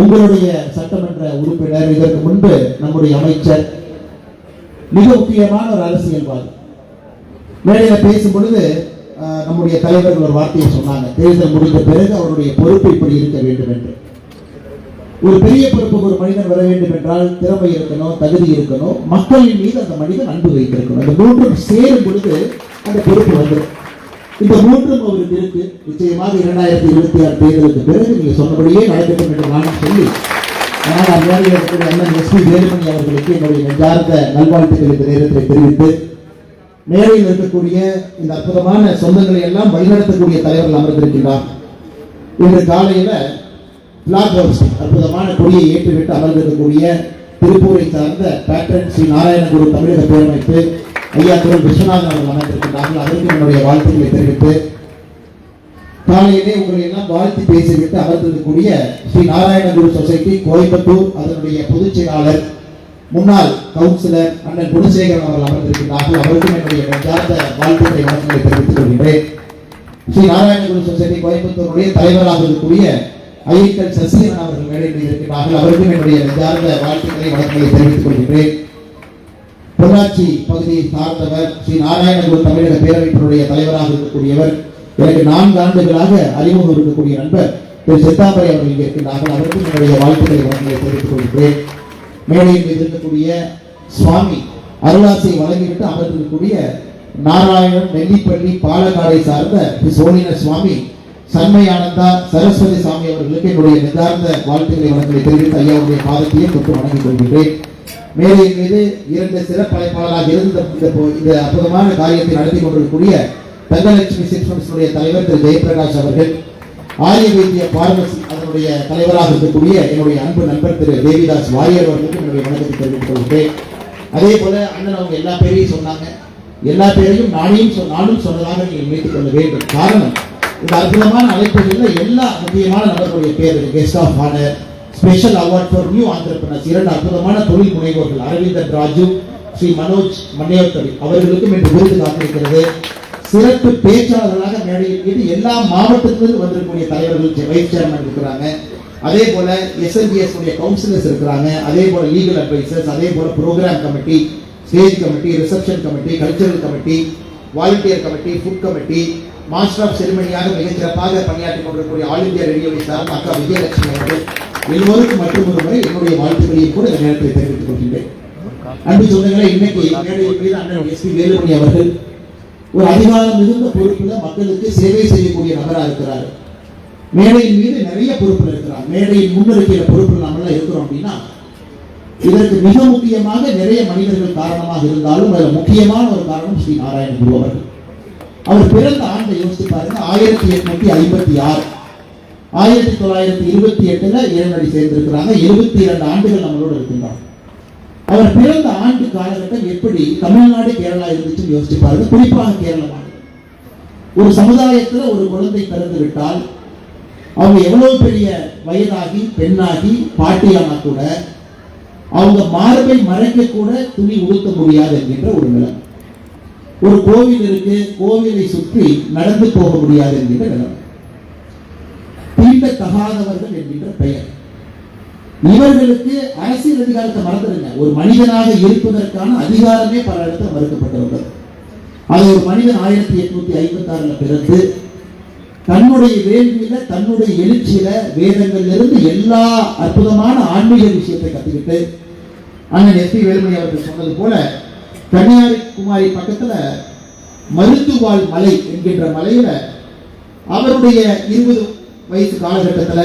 உங்களுடைய சட்டமன்ற உறுப்பினர் இதற்கு முன்பு நம்முடைய அமைச்சர் மிக முக்கியமான ஒரு அரசியல்வாதி. மேடையில் பேசும் பொழுது நம்முடைய தலைவர்கள் ஒரு வார்த்தையை சொன்னாங்க. தேர்தல் முடிந்த பிறகு அவருடைய பொறுப்பு இப்படி இருக்க வேண்டும் என்று. ஒரு பெரிய பொறுப்புக்கு ஒரு மனிதன் வர வேண்டும் என்றால் திறமை இருக்கணும் தகுதி இருக்கணும் மக்களின் மீது அந்த மனிதன் அன்பு வைத்திருக்கணும். அந்த மூன்றும் சேரும் பொழுது அந்த பொறுப்பு வந்துடும். இந்த மூன்றும் அவருக்கு இருக்கு. நிச்சயமாக இரண்டாயிரத்தி இருபத்தி ஆறு தேர்தலுக்கு பிறகு நீங்க சொன்னபடியே நடைபெற்ற என்று நான் சொல்லி ஆனால் அவ்வாறு இருக்கிற அண்ணன் எஸ் பி வேலுமணி அவர்களுக்கு என்னுடைய நெஞ்சார்ந்த நல்வாழ்த்துக்களுக்கு தெரிவித்து மேடையில் இருக்கக்கூடிய இந்த அற்புதமான சொந்தங்களை எல்லாம் வழிநடத்தக்கூடிய தலைவர்கள் அமர்ந்திருக்கின்றார். இன்று காலையில பிளாக் ஹவுஸ் அற்புதமான கொடியை ஏற்றுவிட்டு அமர்ந்திருக்கக்கூடிய திருப்பூரை சார்ந்த பேட்டன் ஸ்ரீ நாராயணகுரு தமிழக பேரமைப்பு ஐயா திரு விஸ்வநாதன் அவர்கள் அமர்ந்திருக்கின்றார்கள் அதற்கு என்னுடைய வாழ்த்துக்களை தெரிவித்து காலையிலே உங்களை எல்லாம் வாழ்த்து பேசிவிட்டு அமர்ந்திருக்கக்கூடிய ஸ்ரீ நாராயணகுரு சொசைட்டி கோயம்புத்தூர் அதனுடைய பொதுச் செயலாளர் முன்னாள் கவுன்சிலர் அண்ணன் குணசேகரன் அவர்கள் அமர்ந்திருக்கிறார்கள் அவருக்கும் என்னுடைய நெஞ்சார்ந்த வாழ்த்துக்களை வணக்கங்களை தெரிவித்துக் கொள்கின்றேன். ஸ்ரீ நாராயணகுரு சொசைட்டி கோயம்புத்தூருடைய தலைவராக இருக்கக்கூடிய ஐயக்கல் சசிகரன் அவர்கள் மேடையில் இருக்கிறார்கள் அவருக்கும் என்னுடைய நெஞ்சார்ந்த வாழ்த்துக்களை வணக்கங்களை தெரிவித்துக் கொள்கின்றேன். பொள்ளாச்சி பகுதியை சார்ந்தவர் ஸ்ரீ நாராயணகுரு தமிழக பேரவைப்பினுடைய தலைவராக இருக்கக்கூடியவர் எனக்கு நான்கு ஆண்டுகளாக அறிமுகம் இருக்கக்கூடிய நண்பர் திரு சித்தாம்பரை அவர்கள் இங்கே இருக்கின்றார்கள். அவருக்கும் என்னுடைய வாழ்த்துக்களை வழங்கி தெரிவித்துக் கொள்கிறேன். மேடையில் இருக்கக்கூடிய சுவாமி அருளாசை வழங்கிவிட்டு அமர்ந்திருக்கக்கூடிய நாராயணன் நெல்லிப்பள்ளி பாலக்காடை சார்ந்த திரு சோழின சுவாமி சண்மையானந்தா சரஸ்வதி சாமி அவர்களுக்கு என்னுடைய நிதார்ந்த வாழ்த்துக்களை வழங்கி தெரிவித்து ஐயாவுடைய பாதத்தையும் தொட்டு வணங்கிக் கொள்கிறேன் மேடையின் மீது இரண்டு சிறப்பழைப்பாளராக இருந்த இந்த இந்த அற்புதமான காரியத்தை நடத்தி கொண்டிருக்கக்கூடிய தங்கலட்சுமி சிட்ஃபண்ட்ஸுடைய தலைவர் திரு ஜெயபிரகாஷ் அவர்கள் ஆரிய வைத்திய பார்மசி அதனுடைய தலைவராக இருக்கக்கூடிய என்னுடைய அன்பு நண்பர் திரு தேவிதாஸ் வாரியர் அவர்களுக்கு என்னுடைய வணக்கத்தை தெரிவித்துக் கொள்கிறேன் அதே போல அண்ணன் அவங்க எல்லா பேரையும் சொன்னாங்க. எல்லா பேரையும் நானையும் சொ- நானும் சொன்னதாக நீங்கள் நினைத்துக் கொள்ள வேண்டும். காரணம் இந்த அற்புதமான அழைப்புகளில் எல்லா முக்கியமான நபர்களுடைய பேர் guest of honour special award for new entrepreneurs இரண்டு அற்புதமான தொழில் முனைவோர்கள் அரவிந்தர் ராஜு ஸ்ரீ மனோஜ் மன்னியோத்தரி அவர்களுக்கும் இன்று விருது காத்திருக்கிறது. சிறப்பு பேச்சாளர்களாக மேடையில் மீது எல்லா மாவட்டத்திலிருந்து வந்திருக்கக்கூடிய தலைவர்கள் வைஸ் சேர்மன் இருக்கிறாங்க. அதே போல எஸ்என்ஜிஎஸ் உடைய கவுன்சிலர்ஸ் இருக்கிறாங்க. அதே போல லீகல் அட்வைசர்ஸ் அதே போல programme committee stage committee reception committee cultural committee volunteer committee food committee master of செரிமனியாக மிகச்சிறப்பாக பணியாற்றி கொண்டிருக்கக்கூடிய ஆல் இந்தியா ரேடியோவை சார்ந்த அக்கா விஜயலட்சுமி அவர்கள் எல்லோருக்கும் மற்றொரு ஒரு முறை என்னுடைய வாழ்த்துக்களையும் கூட இந்த நேரத்தை தெரிவித்துக் கொள்கின்றேன். அன்பு சொந்தங்களே இன்னைக்கு மீது அண்ணன் எஸ் பி வேலுமணி அவர்கள் ஒரு அதிகாரம் மிகுந்த பொறுப்புல மக்களுக்கு சேவை செய்யக்கூடிய நபராக இருக்கிறார். மேடையின் மீது நிறைய பொறுப்புல இருக்கிறார். மேடையின் முன்னிறுக்கிற பொறுப்புகள் நம்ம இருக்கிறோம் அப்படின்னா இதற்கு மிக முக்கியமாக நிறைய மனிதர்கள் காரணமாக இருந்தாலும் அதில் முக்கியமான ஒரு காரணம் ஸ்ரீ நாராயண குரு அவர்கள். அவர் பிறந்த ஆண்டை யோசித்து பாருங்க ஆயிரத்தி எட்நூத்தி ஐம்பத்தி ஆறு. ஆயிரத்தி தொள்ளாயிரத்தி இருபத்தி எட்டுல இளநடி சேர்ந்திருக்கிறாங்க. எழுபத்தி இரண்டு ஆண்டுகள் நம்மளோட இருக்கின்றார் அவர் பிறந்த ஆண்டு காலகட்டம் எப்படி தமிழ்நாடு கேரளா இருந்துச்சுன்னு யோசிச்சு பாருங்க. குறிப்பாக கேரள மாநிலம். ஒரு சமுதாயத்துல ஒரு குழந்தை பிறந்து விட்டால் அவங்க எவ்வளவு பெரிய வயதாகி பெண்ணாகி பாட்டியானா கூட அவங்க மார்பை மறைக்க கூட துணி உடுத்த முடியாது என்கின்ற ஒரு நிலம் ஒரு கோவில் இருக்கு. கோவிலை சுற்றி நடந்து போக முடியாது என்கின்ற நிலம் தீண்டத்தகாதவர்கள் என்கின்ற பெயர். இவர்களுக்கு அரசியல் அதிகாரத்தை மறந்துடுங்க. ஒரு மனிதனாக இருப்பதற்கான அதிகாரமே பல இடத்துல மறுக்கப்பட்டிருந்தது அது ஒரு மனிதன் ஆயிரத்தி எட்நூத்தி ஐம்பத்தி ஆறுல பிறந்து தன்னுடைய வேள்வியில தன்னுடைய எழுச்சியில வேதங்கள்ல இருந்து எல்லா அற்புதமான ஆன்மீக விஷயத்தை கத்துக்கிட்டு அண்ணன் எஸ் பி வேலுமணி அவர்கள் சொன்னது போல கன்னியாகுமரி பக்கத்துல மருத்துவாள் மலை என்கின்ற மலையில அவருடைய இருபது வயசு காலகட்டத்துல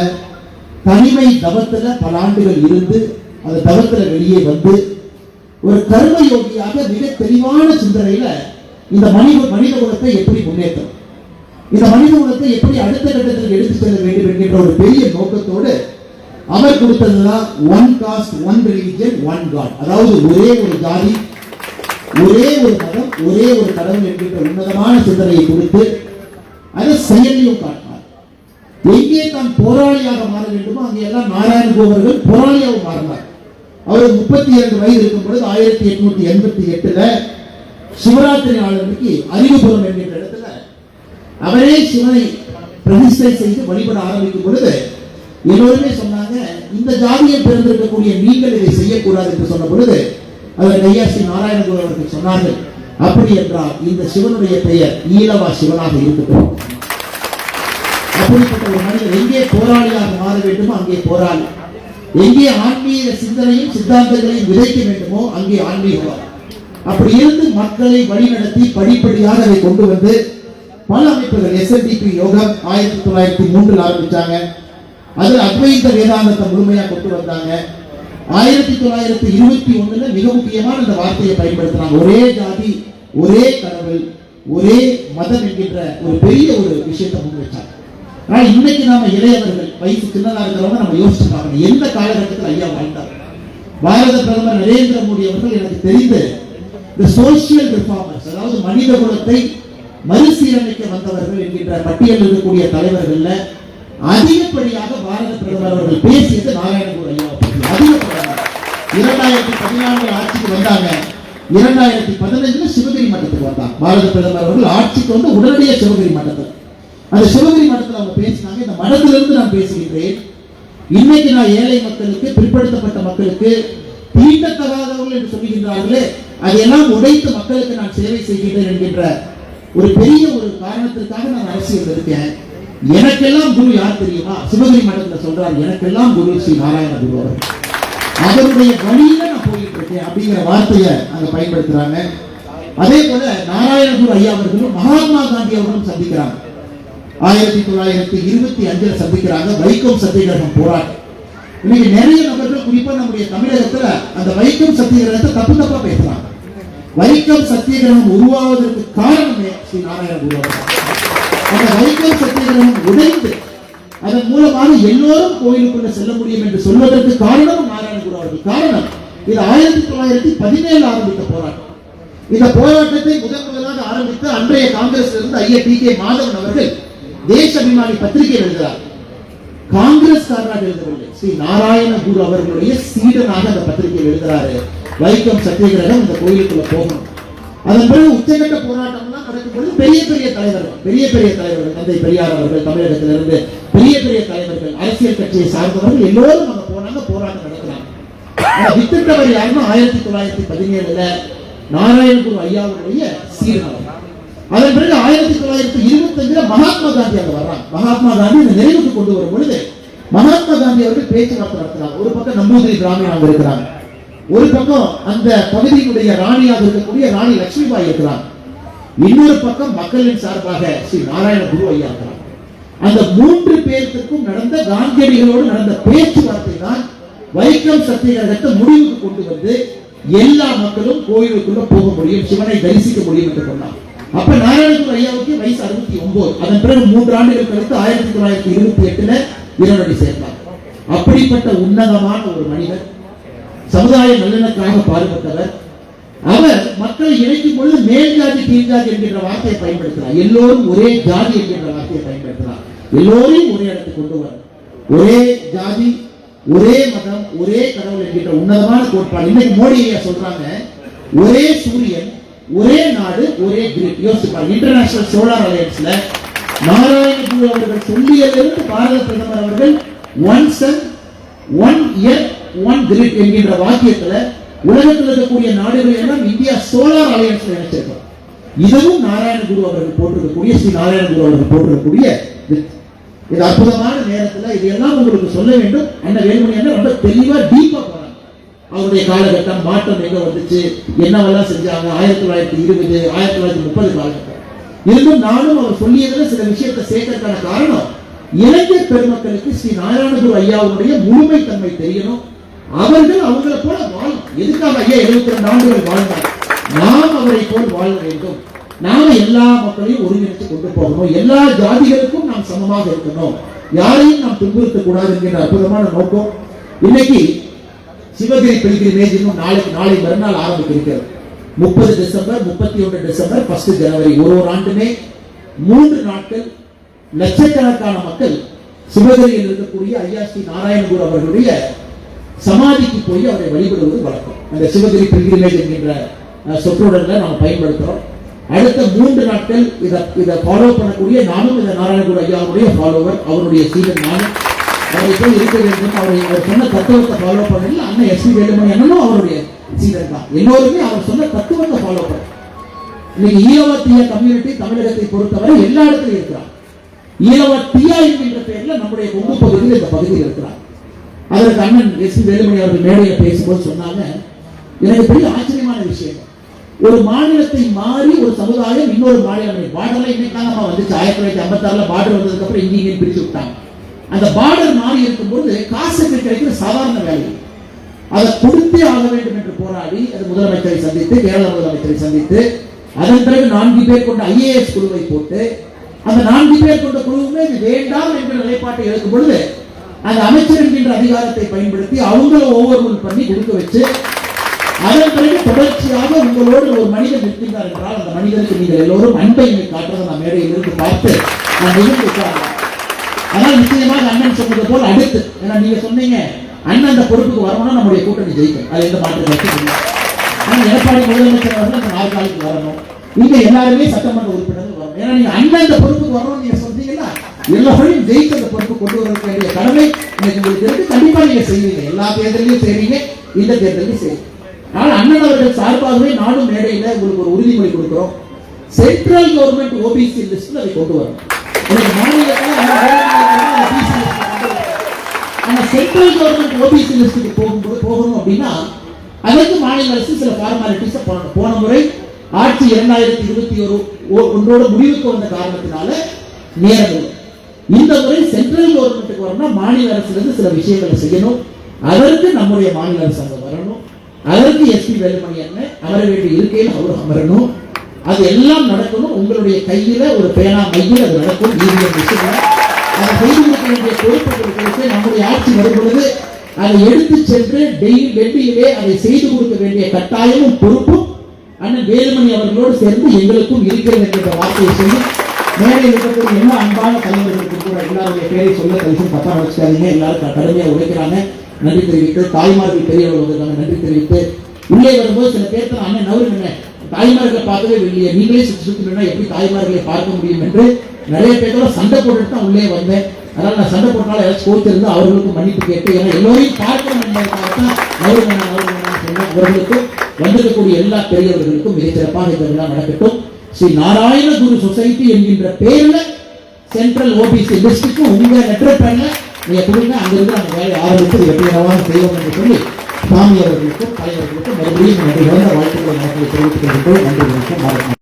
தனிமை தவத்தில் பல ஆண்டுகள் இருந்து அந்த தவத்துல வெளியே வந்து ஒரு கர்ம யோகியாக மிக தெளிவான சிந்தனையில இந்த மனித மனித குலத்தை எப்படி முன்னேற்றம் இந்த மனித குலத்தை எப்படி அடுத்த கட்டத்தில் எடுத்து செல்ல வேண்டும் என்கின்ற ஒரு பெரிய நோக்கத்தோடு அவர் கொடுத்ததுதான் one caste one religion one god அதாவது ஒரே ஒரு ஜாதி ஒரே ஒரு மதம் ஒரே ஒரு கடவுள் என்கின்ற உன்னதமான சிந்தனையை கொடுத்து அதை செயலையும் காட்டும். எங்கே தான் போராளியாக மாற வேண்டுமோ அங்கே எல்லாம் நாராயண கோவர்கள் போராளியாக மாறினார். அவர் முப்பத்தி இரண்டு வயது இருக்கும் பொழுது ஆயிரத்தி எட்நூத்தி எண்பத்தி எட்டுல சிவராத்திரி நாளன்னைக்கு அறிவுபுரம் என்கின்ற இடத்துல அவரே சிவனை பிரதிஷ்டை செய்து வழிபட ஆரம்பிக்கும் பொழுது எல்லோருமே சொன்னாங்க இந்த ஜாதியை பிறந்திருக்கக்கூடிய நீங்கள் இதை செய்யக்கூடாது என்று சொன்ன பொழுது அவர் ஐயா ஸ்ரீ நாராயணகுரு அவர்கள் சொன்னார்கள் அப்படி என்றால் இந்த சிவனுடைய பெயர் ஈழவா சிவனாக இருக்கட்டும் அப்படிப்பட்ட ஒரு எங்கே போராளியாக மாற வேண்டுமோ அங்கே போராளி. எங்கே ஆன்மீக சிந்தனையும் சித்தாந்தங்களையும் விதைக்க வேண்டுமோ அங்கே ஆன்மீகவாதி அப்படி இருந்து மக்களை வழிநடத்தி படிப்படியாக அதை கொண்டு வந்து பல அமைப்புகள் எஸ்என்டிபி யோகம் ஆயிரத்தி தொள்ளாயிரத்தி மூன்றில் ஆரம்பிச்சாங்க. அது அத்வைத வேதாந்தத்தை முழுமையா கொண்டு வந்தாங்க. ஆயிரத்தி தொள்ளாயிரத்தி இருபத்தி ஒண்ணுல மிக முக்கியமான இந்த வார்த்தையை பயன்படுத்தினாங்க ஒரே ஜாதி ஒரே கடவுள் ஒரே மதம் என்கின்ற ஒரு பெரிய ஒரு விஷயத்தை முன் வச்சாங்க ஆனா இன்னைக்கு நாம இளையவர்கள் வயசு சின்னதா இருக்கிறவங்க நம்ம யோசிச்சு பார்க்கணும். எந்த காலகட்டத்தில் ஐயா வாழ்ந்தார்? பாரத பிரதமர் நரேந்திர மோடி அவர்கள் எனக்கு தெரிந்து இந்த சோசியல் ரிஃபார்மர்ஸ் அதாவது மனித குலத்தை மறுசீரமைக்க வந்தவர்கள் என்கின்ற பட்டியலில் இருக்கக்கூடிய தலைவர்கள்ல அதிகப்படியாக பாரத பிரதமர் அவர்கள் பேசியது நாராயணகுரு ஐயா பற்றி அதிகப்படியாக. இரண்டாயிரத்தி பதினான்கு ஆட்சிக்கு வந்தாங்க. இரண்டாயிரத்தி பதினஞ்சுல சிவகிரி மட்டத்துக்கு வந்தாங்க பாரத பிரதமர் அவர்கள் ஆட்சிக்கு வந்து உடனடியாக சிவகிரி மட்டத்தில் அந்த சிவகிரி மடத்தில் அவங்க பேசினாங்க. இந்த மடத்திலிருந்து நான் பேசுகின்றேன். இன்னைக்கு நான் ஏழை மக்களுக்கு பிற்படுத்தப்பட்ட மக்களுக்கு தீண்டத்தகாதவர்கள் என்று சொல்லுகின்றார்களே அதையெல்லாம் உடைத்து மக்களுக்கு நான் சேவை செய்கின்றேன் என்கின்ற ஒரு பெரிய ஒரு காரணத்திற்காக நான் அரசியல் இருக்கேன் எனக்கெல்லாம் குரு யார் தெரியுமா? சிவகிரி மடத்தில் சொல்றார் எனக்கெல்லாம் குரு ஸ்ரீ நாராயண குரு அவர். அவருடைய வழியில நான் போயிட்டு இருக்கேன் அப்படிங்கிற வார்த்தையை அங்க பயன்படுத்துறாங்க. அதே போல நாராயணகுரு ஐயா அவர்களும் மகாத்மா காந்தி அவர்களும் சந்திக்கிறாங்க. ஆயிரத்தி தொள்ளாயிரத்தி இருபத்தி அஞ்சில் சந்திக்கிறாங்க. வைக்கம் சத்தியகிரகம் போராட்டம். இன்னைக்கு நிறைய நபர்கள் குறிப்பா நம்முடைய தமிழகத்துல அந்த வைக்கம் சத்தியகிரகத்தை தப்பு தப்பா பேசுறாங்க. வைக்கம் சத்தியகிரகம் உருவாவதற்கு காரணமே ஸ்ரீ நாராயண குரு அந்த வைக்கம் சத்தியகிரகம் உடைந்து அதன் மூலமாக எல்லோரும் கோயிலுக்குள்ள செல்ல முடியும் என்று சொல்வதற்கு காரணம் நாராயண குரு அவர்கள். காரணம் இது ஆயிரத்தி தொள்ளாயிரத்தி பதினேழு ஆரம்பித்த போராட்டம். இந்த போராட்டத்தை முதன் முதலாக ஆரம்பித்த அன்றைய காங்கிரஸ் இருந்து ஐயா டி கே மாதவன் அவர்கள் தேச அபிமானி பத்திரிகை எழுதுகிறார். காங்கிரஸ்காரராக எழுதவில்லை. ஸ்ரீ நாராயண குரு அவர்களுடைய சீடனாக அந்த பத்திரிகையில் எழுதுறாரு வைக்கம் சத்தியகிரகம் இந்த கோயிலுக்குள்ள போகணும். அதன் பிறகு உச்சகட்ட போராட்டம் எல்லாம் நடக்கும் பொழுது பெரிய பெரிய தலைவர்கள் பெரிய பெரிய தலைவர்கள் தந்தை பெரியார் அவர்கள் தமிழகத்திலிருந்து பெரிய பெரிய தலைவர்கள் அரசியல் கட்சியை சார்ந்தவர்கள் எல்லோரும் அங்க போனாங்க போராட்டம் நடக்கிறாங்க வித்திட்டவர் யாருன்னா ஆயிரத்தி தொள்ளாயிரத்தி பதினேழுல நாராயணகுரு ஐயாவுடைய சீரன் அதன் பிறகு ஆயிரத்தி தொள்ளாயிரத்தி இருபத்தி அஞ்சுல மகாத்மா காந்தி அங்க வர்றாங்க மகாத்மா காந்தி இந்த நிறைவுக்கு கொண்டு வரும் பொழுது மகாத்மா காந்தி அவர்கள் பேச்சுவார்த்தை நடத்துறாங்க ஒரு பக்கம் நம்பூதிரி பிராமி அங்க இருக்கிறாங்க. ஒரு பக்கம் அந்த பகுதியினுடைய ராணியாக இருக்கக்கூடிய ராணி லட்சுமிபாய் இருக்கிறாங்க. இன்னொரு பக்கம் மக்களின் சார்பாக ஸ்ரீ நாராயண குரு ஐயா இருக்கிறாங்க. அந்த மூன்று பேர்த்துக்கும் நடந்த காந்தியடிகளோடு நடந்த பேச்சுவார்த்தை தான் வைக்கம் சத்தியகிரகத்தை முடிவுக்கு கொண்டு வந்து எல்லா மக்களும் கோயிலுக்குள்ள போக முடியும் சிவனை தரிசிக்க முடியும் என்று சொன்னார். அப்ப நாராயணகுரு ஐயாவுக்கு வயசு அறுபத்தி ஒன்பது அதன் பிறகு மூன்று ஆண்டுகள் கழித்து ஆயிரத்தி தொள்ளாயிரத்தி இருபத்தி எட்டுல இரவடி சேர்ந்தார் அப்படிப்பட்ட உன்னதமான ஒரு மனிதர் சமுதாய நலனுக்காக பாடுபட்டவர். அவர் மக்களை இணைக்கும் பொழுது மேல் ஜாதி கீழ் ஜாதி என்கின்ற வார்த்தையை பயன்படுத்தினார். எல்லோரும் ஒரே ஜாதி என்கின்ற வார்த்தையை பயன்படுத்தினார். எல்லோரையும் ஒரே இடத்துக்கு கொண்டு வர ஒரே ஜாதி ஒரே மதம் ஒரே கடவுள் என்கின்ற உன்னதமான கோட்பாடு. இன்னைக்கு மோடி ஐயா சொல்றாங்க? ஒரே சூரியன் ஒரே நாடு ஒரே கிரிட். யோசிப்பார் இன்டர்நேஷனல் சோலார் அலையன்ஸ்ல நாராயணகுரு அவர்கள் சொல்லியதிலிருந்து பாரத பிரதமர் அவர்கள் one sun one year one grid என்கின்ற வாக்கியத்துல உலகத்தில் இருக்கக்கூடிய நாடுகள் எல்லாம் இந்தியா சோலார் அலையன்ஸ் நினைச்சிருக்கோம் இதுவும் நாராயணகுரு அவர்கள் போட்டிருக்கக்கூடிய ஸ்ரீ நாராயணகுரு அவர்கள் போட்டிருக்கக்கூடிய இது. இது அற்புதமான நேரத்துல இதெல்லாம் உங்களுக்கு சொல்ல வேண்டும். அண்ணன் வேலுமணி அண்ணன் ரொம்ப தெளிவா டீப்பா அவருடைய காலகட்டம் மாற்றம் எங்க வந்துச்சு? என்னவெல்லாம் செஞ்சாங்க? ஆயிரத்தி தொள்ளாயிரத்தி இருபது ஆயிரத்தி தொள்ளாயிரத்தி முப்பது காலகட்டம். இருந்தும் நானும் அவர் சொல்லியதுல சில விஷயத்தை சேர்க்கறதுக்கான காரணம் இளைஞர் பெருமக்களுக்கு ஸ்ரீ நாராயணகுரு ஐயாவுடைய முழுமை தன்மை தெரியணும். அவர்கள் அவங்களை போல வாழும். எதுக்காக ஐயா எழுபத்தி ரெண்டு ஆண்டுகள் வாழ்ந்தார்? நாம் அவரை போல் வாழ வேண்டும். நாம எல்லா மக்களையும் ஒருங்கிணைத்து கொண்டு போகணும். எல்லா ஜாதிகளுக்கும் நாம் சமமாக இருக்கணும். யாரையும் நாம் துன்புறுத்தக் கூடாது என்கிற அற்புதமான நோக்கம். இன்னைக்கு சிவகிரி பில்கிரிமேஜ் இன்னும் நாளைக்கு நாளை மறுநாள் ஆரம்பிக்க இருக்கிறது முப்பது டிசம்பர் முப்பத்தி ஒன்று டிசம்பர் பஸ்ட் ஜனவரி ஒரு ஒரு ஆண்டுமே மூன்று நாட்கள் லட்சக்கணக்கான மக்கள் சிவகிரியில் இருக்கக்கூடிய ஐயா ஸ்ரீ நாராயணகுரு அவர்களுடைய சமாதிக்கு போய் அவரை வழிபடுவது வழக்கம். அந்த சிவகிரி பில்கிரிமேஜ் என்கின்ற அஹ், சொற்றொடர்ல நாம் பயன்படுத்துறோம். அடுத்த மூன்று நாட்கள் இதை இதை ஃபாலோ பண்ணக்கூடிய நானும் இந்த நாராயணகுரு ஐயாவுடைய ஃபாலோவர் அவருடைய சீடன் நானும் அவரை போய் இருக்க வேண்டும். அவரை அவர் சொன்ன தத்துவத்தை ஃபாலோ பண்ணல அண்ணன் எஸ் பி வேலுமணி அண்ணனும் அவருடைய சீடர் தான். எல்லோருமே அவர் சொன்ன தத்துவத்தை ஃபாலோ பண்ண. இன்னைக்கு ஈழவத்திய கம்யூனிட்டி தமிழகத்தை பொறுத்தவரை எல்லா இடத்துலையும் இருக்கிறார். ஈழவத்தியா என்கின்ற பெயர்ல நம்முடைய கொங்கு பகுதியில் இந்த பகுதியில் இருக்கிறார். அதற்கு அண்ணன் எஸ் பி வேலுமணி அவர்கள் மேடையில் பேசும்போது சொன்னாங்க எனக்கு பெரிய ஆச்சரியமான விஷயம். ஒரு மாநிலத்தை மாறி ஒரு சமுதாயம் இன்னொரு மாநிலம். பார்டர்ல இன்னைக்கு தாங்கம்மா வந்துச்சு. ஆயிரத்தி தொள்ளாயிரத்தி ஐம்பத்தாறுல பார்டர் வந்ததுக்கு அப்புறம் இங்கே இங்கேயும் பிரிச்சு விட்டாங்க. அந்த பார்டர் மாறி இருக்கும்போது காசுக்கு கிடைக்கிற சாதாரண வேலை. அதை கொடுத்தே ஆக வேண்டும் என்று போராடி அது முதலமைச்சரை சந்தித்து கேரள முதலமைச்சரை சந்தித்து அதன் பிறகு நான்கு பேர் கொண்ட ஐஏஎஸ் குழுவை போட்டு அந்த நான்கு பேர் கொண்ட குழுவுமே இது வேண்டாம் என்ற நிலைப்பாட்டை எடுக்கும் பொழுது அந்த அமைச்சர் என்கின்ற அதிகாரத்தை பயன்படுத்தி அவங்கள ஓவர்ரூல் பண்ணி கொடுக்க வச்சு அதன் பிறகு தொடர்ச்சியாக உங்களோடு ஒரு மனிதன் நிற்கின்றார் என்றால் அந்த மனிதனுக்கு நீங்கள் எல்லோரும் அன்பை காட்டுறதை நான் மேடையில் இருந்து பார்த்து நான் மிகுந்து ஆனால் நிச்சயமாக அண்ணன் சொன்னது போல் அடுத்து ஏன்னா நீங்க சொன்னீங்க அண்ணன் அந்த பொறுப்புக்கு வரணும்னா நம்முடைய கூட்டணி ஜெயிக்கும். அது எந்த மாற்று கருத்து இல்லை. எடப்பாடி முதலமைச்சர் அவர்கள் அந்த நாலு நாளைக்கு வரணும். இங்க எல்லாருமே சட்டமன்ற உறுப்பினர்கள் வரணும். ஏன்னா நீங்க அண்ணன் அந்த பொறுப்புக்கு வரணும்னு நீங்க சொன்னீங்கன்னா எல்லாரையும் ஜெயித்து அந்த பொறுப்பு கொண்டு வர வேண்டிய கடமை எனக்கு உங்களுக்கு இருக்கு. கண்டிப்பா நீங்க செய்வீங்க. எல்லா தேர்தலையும் செய்வீங்க இந்த தேர்தலையும் செய்வீங்க. ஆனால் அண்ணன் அவர்கள் சார்பாகவே நானும் மேடையில் உங்களுக்கு ஒரு உறுதிமொழி கொடுக்கிறோம். சென்ட்ரல் கவர்மெண்ட் ஓபிசி லிஸ்ட்ல அதை கொண்டு வரணும். எனக்கு மாநிலத்தில் சென்ட்ரல் கவர்மெண்ட் ஓபிசி லிஸ்ட்டுக்கு போகும்போது போகணும் அப்படின்னா அதற்கு மாநில அரசு சில ஃபார்மாலிட்டிஸ் பண்ணணும் போன முறை ஆட்சி இரண்டாயிரத்தி இருபத்தி ஒரு ஒன்றோட முடிவுக்கு வந்த காரணத்தினால நேரம் இந்த முறை சென்ட்ரல் கவர்மெண்ட்டுக்கு வரணும்னா மாநில அரசுல இருந்து சில விஷயங்களை செய்யணும். அதற்கு நம்முடைய மாநில அரசு அங்கே வரணும். அதற்கு எஸ்பி வேலுமணி என்ன அமர வேண்டிய இருக்கையில் அவர் அமரணும். அது எல்லாம் நடக்கணும். உங்களுடைய கையில ஒரு பேனா மையில் அது நடக்கும். அதை செய்து கொடுக்க வேண்டிய பொறுப்புகளுக்கு நம்முடைய ஆட்சி வரும் அதை எடுத்து சென்று டெய்லி டெல்லியிலே அதை செய்து கொடுக்க வேண்டிய கட்டாயமும் பொறுப்பும் அண்ணன் வேலுமணி அவர்களோடு சேர்ந்து எங்களுக்கும் இருக்கிறது என்கிற வார்த்தையை சொல்லி மேலே இருக்கக்கூடிய எல்லா அன்பான தலைவர்களுக்கும் கூட எல்லாருடைய பேரை சொல்ல கழிச்சும் தப்பா நினைச்சுக்காதீங்க. எல்லாரும் க- கடுமையா உழைக்கிறாங்க. நன்றி தெரிவித்து தாய்மார்கள் பெரியவர்கள் வந்திருக்காங்க. நன்றி தெரிவித்து உள்ளே வரும்போது சில பேர்த்துல அண்ணன் நவருங்க தாய்மார்களை பார்க்கவே இல்லையே. நீங்களே சுற்றி சுற்றி எப்படி தாய்மார்களை பார்க்க முடியும்? என்று நிறைய பேர்த்தோட சண்டை போட்டுட்டு தான் உள்ளே வந்தேன். அதனால நான் சண்டை போட்டாலும் ஏதாச்சும் கோச்சிருந்து அவர்களுக்கு மன்னிப்பு கேட்டு ஏன்னா எல்லோரையும் பார்க்கணும் என்பதற்காக தான் நவருங்க நவருங்க சொன்னேன் அவர்களுக்கு வந்திருக்கக்கூடிய எல்லா பெரியவர்களுக்கும் மிக சிறப்பாக இந்த விழா நடக்கட்டும். ஸ்ரீ நாராயண குரு சொசைட்டி என்கின்ற பேர்ல சென்ட்ரல் ஓபிசி லிஸ்டுக்கு உங்க லெட்டர் பண்ண நீங்க கொடுங்க அங்கிருந்து அந்த வேலை ஆரம்பித்து எப்படியாவது செய்வோம் என்று சொல்லி சாமி அவர்களுக்கும் தலைவர்களுக்கும் மறுபடியும் நன்றி வாழ்த்துக்களை நன்றி தெரிவித்துக் கொண்டு நன்றி வணக்கம்.